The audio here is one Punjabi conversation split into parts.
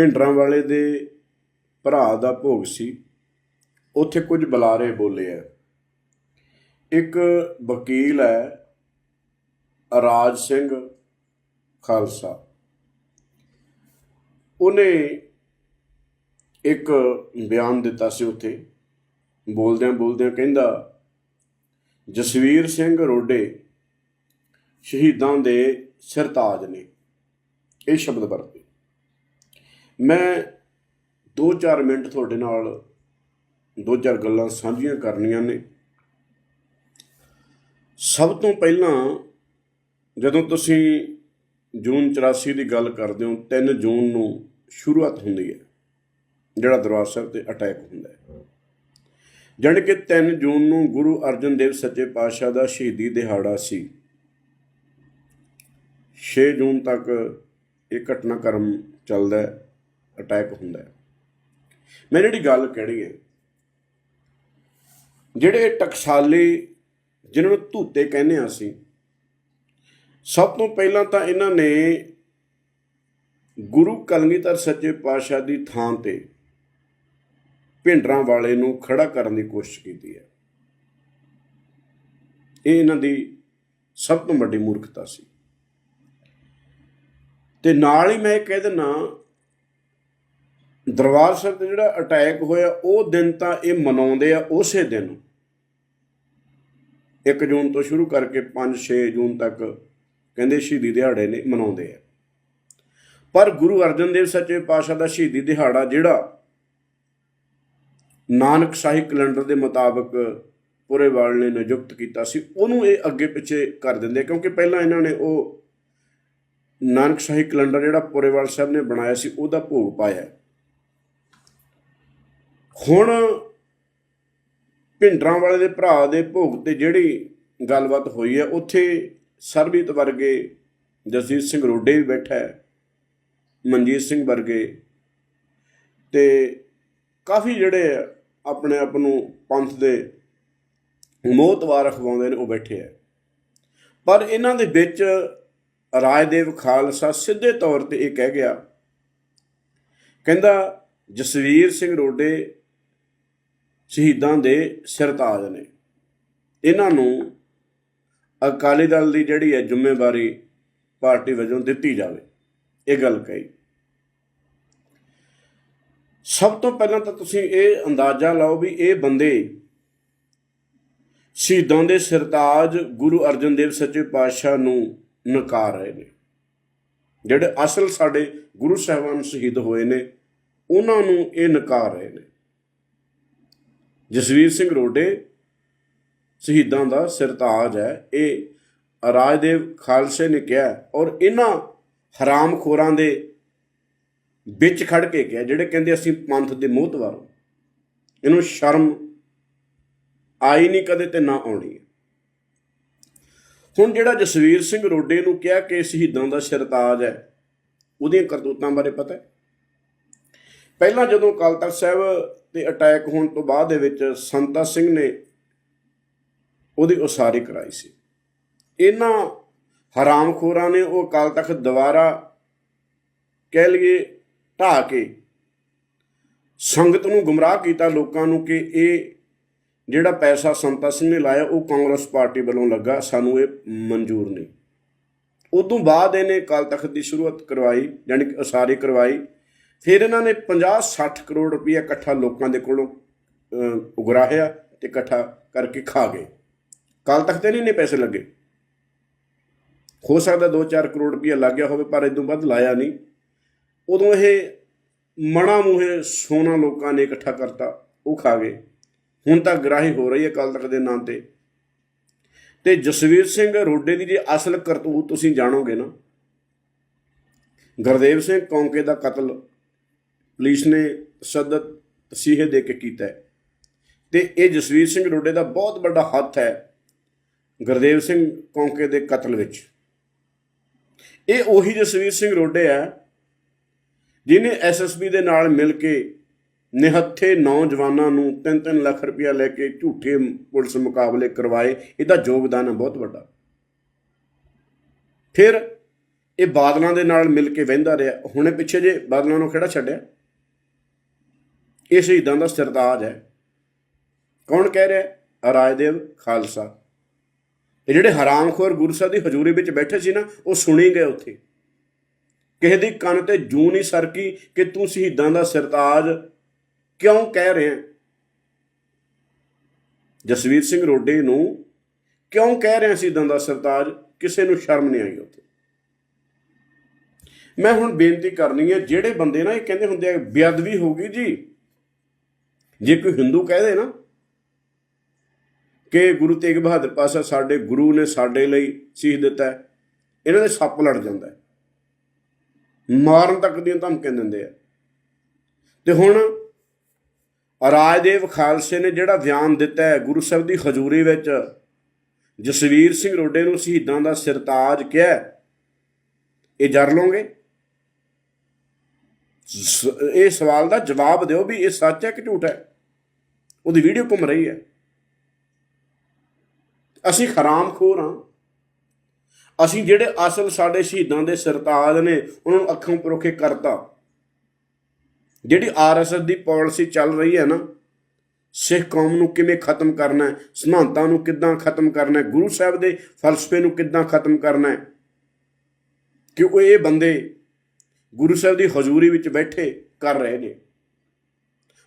ਭਿੰਡਰਾਂ ਵਾਲੇ ਦੇ ਭਰਾ ਦਾ ਭੋਗ ਸੀ। ਉੱਥੇ ਕੁਝ ਬੁਲਾਰੇ ਬੋਲੇ ਆ। ਇੱਕ ਵਕੀਲ ਹੈ ਰਾਜ ਸਿੰਘ ਖਾਲਸਾ। ਉਹਨੇ ਇੱਕ ਬਿਆਨ ਦਿੱਤਾ ਸੀ ਉੱਥੇ। ਬੋਲਦਿਆਂ ਬੋਲਦਿਆਂ ਕਹਿੰਦਾ, ਜਸਵੀਰ ਸਿੰਘ ਰੋਡੇ ਸ਼ਹੀਦਾਂ ਦੇ ਸਿਰਤਾਜ ਨੇ। ਇਹ ਸ਼ਬਦ ਵਰਤੇ। ਮੈਂ 2-4 ਮਿੰਟ ਤੁਹਾਡੇ ਨਾਲ ਦੋ ਚਾਰ ਗੱਲਾਂ ਸਾਂਝੀਆਂ ਕਰਨੀਆਂ ਨੇ। ਸਭ ਤੋਂ ਪਹਿਲਾਂ ਜਦੋਂ ਤੁਸੀਂ ਜੂਨ 84 ਦੀ ਗੱਲ ਕਰਦੇ ਹੋ 3 ਜੂਨ ਨੂੰ ਸ਼ੁਰੂਆਤ ਹੁੰਦੀ ਹੈ, ਜਿਹੜਾ ਦਰਬਾਰ ਸਾਹਿਬ ਤੇ ਅਟੈਕ ਹੁੰਦਾ ਹੈ। ਜਾਣੀ ਕਿ 3 ਜੂਨ ਨੂੰ ਗੁਰੂ ਅਰਜਨ ਦੇਵ ਸੱਚੇ ਪਾਤਸ਼ਾਹ ਦਾ ਸ਼ਹੀਦੀ ਦਿਹਾੜਾ ਸੀ। 6 ਜੂਨ ਤੱਕ ਇਹ ਘਟਨਾਕ੍ਰਮ ਚੱਲਦਾ ਹੈ। ਅਟੈਕ ਹੁੰਦਾ ਹੈ। ਮੈਂ ਜਿਹੜੀ ਗੱਲ ਕਹਿਣੀ ਹੈ, ਜਿਹੜੇ ਟਕਸਾਲੀ ਜਿਨ੍ਹਾਂ ਨੂੰ ਧੂਤੇ ਕਹਿੰਦੇ ਆ ਅਸੀਂ, ਸਭ ਤੋਂ ਪਹਿਲਾਂ ਤਾਂ ਇਹਨਾਂ ਨੇ ਗੁਰੂ ਕਲਗੀਧਰ ਸੱਚੇ ਪਾਤਸ਼ਾਹ ਦੀ ਥਾਂ ਤੇ ਭਿੰਡਰਾਂ ਵਾਲੇ ਨੂੰ ਖੜਾ ਕਰਨ ਦੀ ਕੋਸ਼ਿਸ਼ ਕੀਤੀ ਹੈ। ਇਹ ਇਹਨਾਂ ਦੀ ਸਭ ਤੋਂ ਵੱਡੀ ਮੂਰਖਤਾ ਸੀ। ਤੇ ਨਾਲ ਹੀ ਮੈਂ ਇਹ ਕਹਿ ਦਿੰਨਾ ਦਰਬਾਰ ਸਾਹਿਬ ਤੇ ਜਿਹੜਾ ਅਟੈਕ ਹੋਇਆ, ਉਹ ਦਿਨ ਤਾਂ ਇਹ ਮਨਾਉਂਦੇ ਆ ਉਸੇ ਦਿਨ। 1 ਜੂਨ ਤੋਂ ਸ਼ੁਰੂ ਕਰਕੇ 5-6 ਜੂਨ ਤੱਕ ਕਹਿੰਦੇ ਸ਼ਹੀਦੀ ਦਿਹਾੜੇ ਨੇ, ਮਨਾਉਂਦੇ ਆ। ਪਰ ਗੁਰੂ ਅਰਜਨ ਦੇਵ ਸੱਚੇ ਪਾਤਸ਼ਾਹ ਦਾ ਸ਼ਹੀਦੀ ਦਿਹਾੜਾ ਜਿਹੜਾ ਨਾਨਕ ਸਾਹਿਬ ਕੈਲੰਡਰ ਦੇ ਮੁਤਾਬਕ ਪੁਰੇਵਾਲ ਨੇ ਨਿਯੁਕਤ ਕੀਤਾ ਸੀ, ਉਹਨੂੰ ਇਹ ਅੱਗੇ ਪਿੱਛੇ ਕਰ ਦਿੰਦੇ ਕਿਉਂਕਿ ਪਹਿਲਾਂ ਇਹਨਾਂ ਨੇ ਉਹ ਨਾਨਕ ਸਾਹਿਬ ਕੈਲੰਡਰ ਜਿਹੜਾ ਪੁਰੇਵਾਲ ਸਾਹਿਬ ਨੇ ਬਣਾਇਆ ਸੀ, ਉਹਦਾ ਭੋਗ ਪਾਇਆ। ਹੁਣ ਭਿੰਡਰਾਂ ਵਾਲੇ ਦੇ ਭਰਾ ਦੇ ਭੋਗ ਤੇ ਜਿਹੜੀ ਗੱਲਬਾਤ ਹੋਈ ਹੈ, ਉੱਥੇ ਸਰਬੀਤ ਵਰਗੇ ਜਸਜੀਤ ਸਿੰਘ ਰੋਡੇ ਵੀ ਬੈਠਾ ਹੈ, ਮਨਜੀਤ ਸਿੰਘ ਵਰਗੇ ਤੇ ਕਾਫੀ ਜਿਹੜੇ ਆਪਣੇ ਆਪ ਨੂੰ ਪੰਥ ਦੇ ਮੋਹਤਵਾਰ ਅਖਵਾਉਂਦੇ ਨੇ, ਉਹ ਬੈਠੇ ਆ ਪਰ ਇਹਨਾਂ ਦੇ ਵਿੱਚ ਰਾਜਦੇਵ ਖਾਲਸਾ ਸਿੱਧੇ ਤੌਰ ਤੇ ਇਹ ਕਹਿ ਗਿਆ, ਕਹਿੰਦਾ ਜਸਵੀਰ ਸਿੰਘ ਰੋਡੇ ਸ਼ਹੀਦਾਂ ਦੇ ਸਿਰਤਾਜ ਨੇ। ਇਹਨਾਂ ਨੂੰ ਅਕਾਲੀ ਦਲ ਦੀ ਜਿਹੜੀ ਹੈ ਜ਼ਿੰਮੇਵਾਰੀ ਪਾਰਟੀ ਵਜੋਂ ਦਿੱਤੀ ਜਾਵੇ, ਇਹ ਗੱਲ ਕਹੀ। ਸਭ ਤੋਂ ਪਹਿਲਾਂ ਤਾਂ ਤੁਸੀਂ ਇਹ ਅੰਦਾਜ਼ਾ ਲਾਓ ਵੀ ਇਹ ਬੰਦੇ ਸ਼ਹੀਦਾਂ ਦੇ ਸਰਤਾਜ ਗੁਰੂ ਅਰਜਨ ਦੇਵ ਸੱਚੇ ਪਾਤਸ਼ਾਹ ਨੂੰ ਨਕਾਰ ਰਹੇ ਨੇ। ਜਿਹੜੇ ਅਸਲ ਸਾਡੇ ਗੁਰੂ ਸਾਹਿਬਾਨ ਸ਼ਹੀਦ ਹੋਏ ਨੇ, ਉਹਨਾਂ ਨੂੰ ਇਹ ਨਕਾਰ ਰਹੇ ਨੇ। ਜਸਵੀਰ ਸਿੰਘ ਰੋਡੇ ਸ਼ਹੀਦਾਂ ਦਾ ਸਰਤਾਜ ਹੈ। ਇਹ ਰਾਜਦੇਵ ਖਾਲਸੇ ਨੇ ਕਿਹਾ ਔਰ ਇਹਨਾਂ ਹਰਾਮਖੋਰਾਂ ਦੇ ਵਿੱਚ ਖੜ ਕੇ ਕਿਹਾ ਜਿਹੜੇ ਕਹਿੰਦੇ ਅਸੀਂ ਪੰਥ ਦੇ ਮੋਹਤਵਾਰ ਹਾਂ। ਇਹਨੂੰ ਸ਼ਰਮ ਆਈ ਨਹੀਂ ਕਦੇ ਤੇ ਨਾ ਆਉਣੀ ਹੁਣ ਜਿਹੜਾ ਜਸਵੀਰ ਸਿੰਘ ਰੋਡੇ ਨੂੰ ਕਿਹਾ ਕਿ ਸ਼ਹੀਦਾਂ ਦਾ ਸਰਤਾਜ ਹੈ, ਉਹਦੀਆਂ ਕਰਤੂਤਾਂ ਬਾਰੇ ਪਤਾ ਹੈ? ਪਹਿਲਾਂ ਜਦੋਂ ਅਕਾਲ ਤਖਤ ਸਾਹਿਬ ਤੇ ਅਟੈਕ ਹੋਣ ਤੋਂ ਬਾਅਦ ਦੇ ਵਿੱਚ ਸੰਤਾ ਸਿੰਘ ਨੇ ਉਹਦੀ ਉਸਾਰੀ ਕਰਾਈ ਸੀ। ਇਹਨਾਂ ਹਰਾਮਖੋਰਾਂ ਨੇ ਉਹ ਅਕਾਲ ਤਖਤ ਦੁਬਾਰਾ ਕਹਿ ਲਈਏ ਢਾਹ ਕੇ ਸੰਗਤ ਨੂੰ ਗੁੰਮਰਾਹ ਕੀਤਾ ਲੋਕਾਂ ਨੂੰ ਕਿ ਇਹ ਜਿਹੜਾ ਪੈਸਾ ਸੰਤਾ ਸਿੰਘ ਨੇ ਲਾਇਆ ਉਹ ਕਾਂਗਰਸ ਪਾਰਟੀ ਵੱਲੋਂ ਲੱਗਾ, ਸਾਨੂੰ ਇਹ ਮਨਜ਼ੂਰ ਨਹੀਂ। ਉਦੋਂ ਬਾਅਦ ਇਹਨੇ ਅਕਾਲ ਤਖਤ ਦੀ ਸ਼ੁਰੂਆਤ ਕਰਵਾਈ, ਯਾਨੀ ਕਿ ਉਸਾਰੀ ਕਰਵਾਈ। ਫਿਰ ਇਹਨਾਂ ਨੇ 50-60 ਕਰੋੜ ਰੁਪਏ ਇਕੱਠਾ ਲੋਕਾਂ ਦੇ ਕੋਲੋਂ ਉਗਰਾਹਿਆ ਤੇ ਇਕੱਠਾ ਕਰਕੇ ਖਾ ਗਏ। ਕਾਲ ਤਖਤ ਤੇ ਨਹੀਂ ਨੇ ਪੈਸੇ ਲੱਗੇ। ਹੋ ਸਕਦਾ 2-4 ਕਰੋੜ ਰੁਪਏ ਲੱਗ ਗਿਆ ਹੋਵੇ, ਪਰ ਇਦੋਂ ਵੱਧ ਲਾਇਆ ਨਹੀਂ। ਉਦੋਂ ਇਹ ਮਣਾ ਮੂਹੇ ਸੋਨਾ ਲੋਕਾਂ ਨੇ ਇਕੱਠਾ ਕਰਤਾ, ਉਹ ਖਾ ਗਏ। ਹੁਣ ਤਾਂ ਗ੍ਰਾਹੀ ਹੋ ਰਹੀ ਹੈ ਕੱਲ ਤਖਤ ਦੇ ਨਾਂ ਤੇ। ਤੇ ਜਸਵੀਰ ਸਿੰਘ ਰੋਡੇ ਦੀ ਜੇ ਅਸਲ ਕਰਤੂਤ ਤੁਸੀਂ ਜਾਣੋਗੇ ਨਾ, ਗੁਰਦੇਵ ਸਿੰਘ ਕੌਂਕੇ ਦਾ ਕਤਲ ਪੁਲਿਸ ਨੇ ਸਦਤ ਤਸੀਹੇ ਦੇ ਕੇ ਕੀਤਾ ਹੈ। ਤੇ ਇਹ ਜਸਵੀਰ ਸਿੰਘ ਰੋਡੇ ਦਾ ਬਹੁਤ ਵੱਡਾ ਹੱਥ ਹੈ ਗੁਰਦੇਵ ਸਿੰਘ ਕੌਂਕੇ ਦੇ ਕਤਲ ਵਿੱਚ। ਇਹ ਉਹੀ ਜਸਵੀਰ ਸਿੰਘ ਰੋਡੇ ਹੈ ਜਿਨੇ ਐਸਐਸਬੀ ਦੇ ਨਾਲ ਮਿਲ ਕੇ ਨਿਹੱਥੇ ਨੌਜਵਾਨਾਂ ਨੂੰ 3-3 ਲੱਖ ਰੁਪਇਆ ਲੈ ਕੇ ਝੂਠੇ ਪੁਲਿਸ ਮੁਕਾਬਲੇ ਕਰਵਾਏ। ਇਹਦਾ ਯੋਗਦਾਨ ਹੈ ਬਹੁਤ ਵੱਡਾ। ਫਿਰ ਇਹ ਬਾਦਲਾਂ ਦੇ ਨਾਲ ਮਿਲ ਕੇ ਵਹਿੰਦਾ ਰਿਹਾ। ਹੁਣੇ ਪਿੱਛੇ ਜੇ ਬਾਦਲਾਂ ਨੂੰ ਕਿਹੜਾ ਛੱਡਿਆ? ਇਹ ਸ਼ਹੀਦਾਂ ਦਾ ਸਰਤਾਜ ਹੈ। ਕੌਣ ਕਹਿ ਰਿਹਾ ਰਾਜਦੇਵ ਖਾਲਸਾ। ਇਹ ਜਿਹੜੇ ਹਰਾਮਖੋਰ ਗੁਰੂ ਸਾਹਿਬ ਦੀ ਹਜ਼ੂਰੀ ਵਿੱਚ ਬੈਠੇ ਸੀ ਨਾ, ਉਹ ਸੁਣੀ ਗਏ ਉੱਥੇ। ਕਿਸੇ ਦੀ ਕੰਨ ਤੇ ਜੂ ਨਹੀਂ ਸਰਕੀ ਕਿ ਤੂੰ ਸ਼ਹੀਦਾਂ ਦਾ ਸਰਤਾਜ ਕਿਉਂ ਕਹਿ ਰਿਹਾ ਜਸਵੀਰ ਸਿੰਘ ਰੋਡੇ ਨੂੰ ਕਿਉਂ ਕਹਿ ਰਿਹਾ ਸ਼ਹੀਦਾਂ ਦਾ ਸਰਤਾਜ? ਕਿਸੇ ਨੂੰ ਸ਼ਰਮ ਨਹੀਂ ਆਈ ਉੱਥੇ। ਮੈਂ ਹੁਣ ਬੇਨਤੀ ਕਰਨੀ ਹੈ, ਜਿਹੜੇ ਬੰਦੇ ਨਾ ਇਹ ਕਹਿੰਦੇ ਹੁੰਦੇ ਆ, ਬੇਅਦਬੀ ਹੋ ਗਈ ਜੀ। ਜੇ ਕੋਈ ਹਿੰਦੂ ਕਹਿ ਦੇ ਨਾ ਕਿ ਗੁਰੂ ਤੇਗ ਬਹਾਦਰ ਪਾਸ਼ਾ ਸਾਡੇ ਗੁਰੂ ਨੇ ਸਾਡੇ ਲਈ ਸੀਸ ਦਿੱਤਾ ਇਹਨਾਂ ਦੇ ਸੱਪ ਲੜ ਜਾਂਦਾ ਮਾਰਨ ਤੱਕ ਦੀਆਂ ਧਮਕੀਆਂ ਦਿੰਦੇ ਆ। ਤੇ ਹੁਣ ਰਾਜਦੇਵ ਖਾਲਸੇ ਨੇ ਜਿਹੜਾ ਬਿਆਨ ਦਿੱਤਾ ਹੈ ਗੁਰੂ ਸਾਹਿਬ ਦੀ ਹਜ਼ੂਰੀ ਵਿੱਚ, ਜਸਵੀਰ ਸਿੰਘ ਰੋਡੇ ਨੂੰ ਸ਼ਹੀਦਾਂ ਦਾ ਸਰਤਾਜ ਕਿਹਾ ਇਹ ਜਰ ਲਓਗੇ? ਸ- ਇਹ ਸਵਾਲ ਦਾ ਜਵਾਬ ਦਿਓ ਵੀ ਇਹ ਸੱਚ ਹੈ ਕਿ ਝੂਠ ਹੈ? ਉਹਦੀ ਵੀਡੀਓ ਘੁੰਮ ਰਹੀ ਹੈ। ਅਸੀਂ ਖਰਾਮਖੋਰ ਹਾਂ। ਅਸੀਂ ਜਿਹੜੇ ਅਸਲ ਸਾਡੇ ਸ਼ਹੀਦਾਂ ਦੇ ਸਰਤਾਜ ਨੇ, ਉਹਨਾਂ ਨੂੰ ਅੱਖਾਂ ਪਰੋਖੇ ਕਰਤਾ। ਜਿਹੜੀ ਆਰਐਸਐਸ ਦੀ ਪਾਲਿਸੀ ਚੱਲ ਰਹੀ ਹੈ ਨਾ, ਸਿੱਖ ਕੌਮ ਨੂੰ ਕਿਵੇਂ ਖਤਮ ਕਰਨਾ ਹੈ, ਸਿਧਾਂਤਾਂ ਨੂੰ ਕਿੱਦਾਂ ਖਤਮ ਕਰਨਾ ਹੈ, ਗੁਰੂ ਸਾਹਿਬ ਦੇ ਫਲਸਫੇ ਨੂੰ ਕਿੱਦਾਂ ਖਤਮ ਕਰਨਾ ਹੈ। ਕਿ ਉਹ ਇਹ ਬੰਦੇ ਗੁਰੂ ਸਾਹਿਬ ਦੀ ਹਜ਼ੂਰੀ ਵਿੱਚ ਬੈਠੇ ਕਰ ਰਹੇ ਨੇ।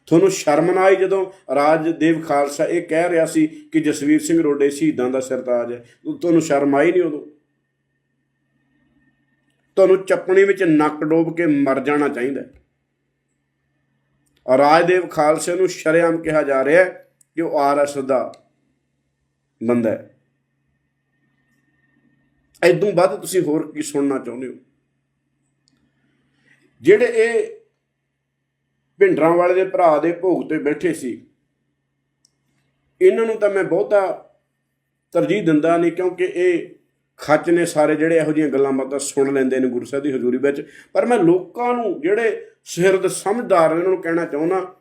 ਤੁਹਾਨੂੰ ਸ਼ਰਮ ਨਾ ਆਈ ਜਦੋਂ ਰਾਜ ਦੇਵ ਖਾਲਸਾ ਇਹ ਕਹਿ ਰਿਹਾ ਸੀ ਕਿ ਜਸਵੀਰ ਸਿੰਘ ਰੋਡੇ ਸ਼ਹੀਦਾਂ ਦਾ ਸਰਤਾਜ ਹੈ। ਤੁਹਾਨੂੰ ਸ਼ਰਮ ਆਈ ਨਹੀਂ ਉਦੋਂ? ਤੁਹਾਨੂੰ ਚੱਪਣੀ ਵਿੱਚ ਨੱਕ ਡੋਬ ਕੇ ਮਰ ਜਾਣਾ ਚਾਹੀਦਾ ਰਾਜਦੇਵ ਖਾਲਸੇ ਨੂੰ ਸ਼ਰੇਆਮ ਕਿਹਾ ਜਾ ਰਿਹਾ ਹੈ ਕਿ ਉਹ ਆਰਐਸ ਦਾ ਬੰਦਾ ਹੈ। ਐਦੋਂ ਵੱਧ ਤੁਸੀਂ ਹੋਰ ਕੀ ਸੁਣਨਾ ਚਾਹੁੰਦੇ ਹੋ? ਜਿਹੜੇ ਇਹ ਭਿੰਡਰਾਂ ਵਾਲੇ ਦੇ ਭਰਾ ਦੇ ਭੋਗ ਤੇ ਬੈਠੇ ਸੀ। ਇਹਨਾਂ ਨੂੰ ਤਾਂ ਮੈਂ ਬਹੁਤਾ ਤਰਜੀਹ ਦਿੰਦਾ ਨਹੀਂ ਕਿਉਂਕਿ ਇਹ ਖੱਚ ਨੇ ਸਾਰੇ ਜਿਹੜੇ ਇਹੋ ਜਿਹੀਆਂ ਗੱਲਾਂ ਬਾਤਾਂ ਸੁਣ ਲੈਂਦੇ ਨੇ ਗੁਰੂ ਸਾਹਿਬ ਦੀ ਹਜ਼ੂਰੀ ਵਿੱਚ। ਪਰ ਮੈਂ ਲੋਕਾਂ ਨੂੰ ਜਿਹੜੇ ਸਿਰਦ ਸਮਝਦਾਰ ਨੇ ਉਹਨਾਂ ਨੂੰ ਕਹਿਣਾ ਚਾਹੁੰਦਾ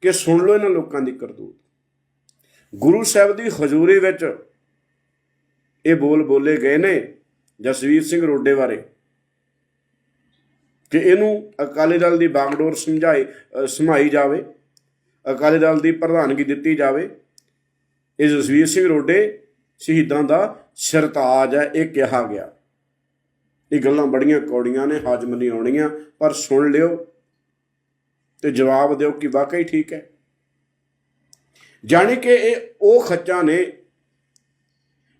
ਕਿ ਸੁਣ ਲਓ ਇਹਨਾਂ ਲੋਕਾਂ ਦੀ ਕਰਤੂਤ। ਗੁਰੂ ਸਾਹਿਬ ਦੀ ਹਜ਼ੂਰੀ ਵਿੱਚ ਇਹ ਬੋਲ ਬੋਲੇ ਗਏ ਨੇ ਜਸਵੀਰ ਸਿੰਘ ਰੋਡੇ ਬਾਰੇ। ਕਿ ਇਹਨੂੰ ਅਕਾਲੀ ਦਲ ਦੀ ਬਾਗਡੋਰ ਸਮਝਾਈ ਅ, ਸਮਾਈ ਜਾਵੇ ਅਕਾਲੀ ਦਲ ਦੀ ਪ੍ਰਧਾਨਗੀ ਦਿੱਤੀ ਜਾਵੇ। ਇਹ ਜਸਵੀਰ ਸਿੰਘ ਰੋਡੇ ਸ਼ਹੀਦਾਂ ਦਾ ਸਰਤਾਜ ਹੈ ਇਹ ਕਿਹਾ ਗਿਆ। ਇਹ ਗੱਲਾਂ ਬੜੀਆਂ ਕੌੜੀਆਂ ਨੇ ਹਾਜ਼ਮ ਨਹੀਂ ਆਉਣੀਆਂ ਪਰ ਸੁਣ ਲਿਓ ਤੇ ਜਵਾਬ ਦਿਓ ਕਿ ਵਾਕਈ ਠੀਕ ਹੈ। ਜਾਣੀ ਕਿ ਇਹ ਉਹ ਖੱਚਾਂ ਨੇ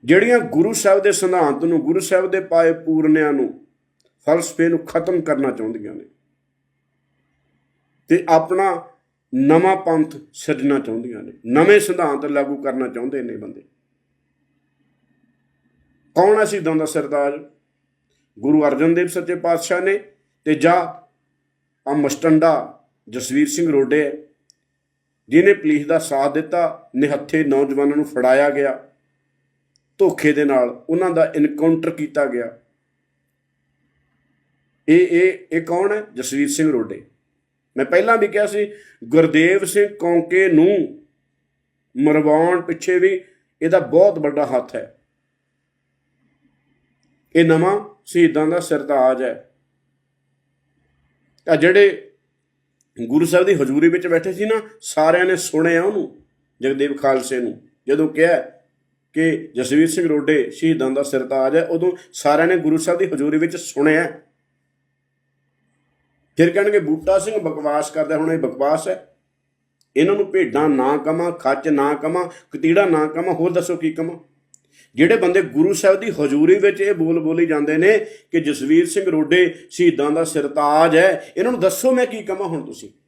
ਜਿਹੜੀਆਂ ਗੁਰੂ ਸਾਹਿਬ ਦੇ ਸਿਧਾਂਤ ਨੂੰ ਗੁਰੂ ਸਾਹਿਬ ਦੇ ਪਾਏ ਪੂਰਨਿਆਂ ਨੂੰ ਫਲਸਫੇ ਨੂੰ ਖਤਮ ਕਰਨਾ ਚਾਹੁੰਦੀਆਂ ਨੇ। ਤੇ ਆਪਣਾ ਨਵਾਂ ਪੰਥ ਸਿਰਜਣਾ ਚਾਹੁੰਦੀਆਂ ਨੇ। ਨਵੇਂ ਸਿਧਾਂਤ ਲਾਗੂ ਕਰਨਾ ਚਾਹੁੰਦੇ ਨੇ ਬੰਦੇ। ਕੌਣ ਹੈ ਸਿੱਧਾਂ ਦਾ ਸਰਦਾਰ? ਗੁਰੂ ਅਰਜਨ ਦੇਵ ਸੱਚੇ ਪਾਤਸ਼ਾਹ ਨੇ ਤੇ ਜਾਂ ਆ ਮਸਟੰਡਾ ਜਸਵੀਰ ਸਿੰਘ ਰੋਡੇ ਹੈ, ਜਿਹਨੇ ਪੁਲਿਸ ਦਾ ਸਾਥ ਦਿੱਤਾ ਨਿਹੱਥੇ ਨੌਜਵਾਨਾਂ ਨੂੰ ਫੜਾਇਆ ਗਿਆ। ਧੋਖੇ ਦੇ ਨਾਲ ਉਹਨਾਂ ਦਾ ਇਨਕਾਊਂਟਰ ਕੀਤਾ ਗਿਆ। ਇਹ ਇਹ ਇਹ ਕੌਣ ਹੈ? ਜਸਵੀਰ ਸਿੰਘ ਰੋਡੇ। ਮੈਂ ਪਹਿਲਾਂ ਵੀ ਕਿਹਾ ਸੀ, ਗੁਰਦੇਵ ਸਿੰਘ ਕੌਂਕੇ ਨੂੰ ਮਰਵਾਉਣ ਪਿੱਛੇ ਵੀ ਇਹਦਾ ਬਹੁਤ ਵੱਡਾ ਹੱਥ ਹੈ। ਇਹ ਨਵਾਂ ਸ਼ਹੀਦਾਂ ਦਾ ਸਰਤਾਜ ਹੈ। ਤਾਂ ਜਿਹੜੇ ਗੁਰੂ ਸਾਹਿਬ ਦੀ ਹਜ਼ੂਰੀ ਵਿੱਚ ਬੈਠੇ ਸੀ ਨਾ, ਸਾਰਿਆਂ ਨੇ ਸੁਣਿਆ ਉਹਨੂੰ, ਜਗਦੇਵ ਖਾਲਸੇ ਨੂੰ। ਜਦੋਂ ਕਿਹਾ ਕਿ ਜਸਵੀਰ ਸਿੰਘ ਰੋਡੇ ਸ਼ਹੀਦਾਂ ਦਾ ਸਰਤਾਜ ਹੈ, ਉਦੋਂ ਸਾਰਿਆਂ ਨੇ ਗੁਰੂ ਸਾਹਿਬ ਦੀ ਹਜ਼ੂਰੀ ਵਿੱਚ ਸੁਣਿਆ। ਫਿਰ ਕਹਿਣਗੇ, ਬੂਟਾ ਸਿੰਘ ਬਕਵਾਸ ਕਰਦਾ, ਹੁਣ ਇਹ ਬਕਵਾਸ ਹੈ। ਇਹਨਾਂ ਨੂੰ ਭੇਡਾਂ ਨਾ ਕਮਾ ਖੱਚ ਨਾ ਕਮਾ, ਕਤੀੜਾ ਨਾ ਕਮਾ, ਹੋਰ ਦੱਸੋ ਕੀ ਕਮਾ? ਜਿਹੜੇ ਬੰਦੇ ਗੁਰੂ ਸਾਹਿਬ ਦੀ ਹਜ਼ੂਰੀ ਵਿੱਚ ਇਹ ਬੋਲ ਬੋਲੀ ਜਾਂਦੇ ਨੇ ਕਿ ਜਸਵੀਰ ਸਿੰਘ ਰੋਡੇ ਸ਼ਹੀਦਾਂ ਦਾ ਸਰਤਾਜ ਹੈ, ਇਹਨਾਂ ਨੂੰ ਦੱਸੋ ਮੈਂ ਕੀ ਕਮਾ ਹੁਣ ਤੁਸੀਂ?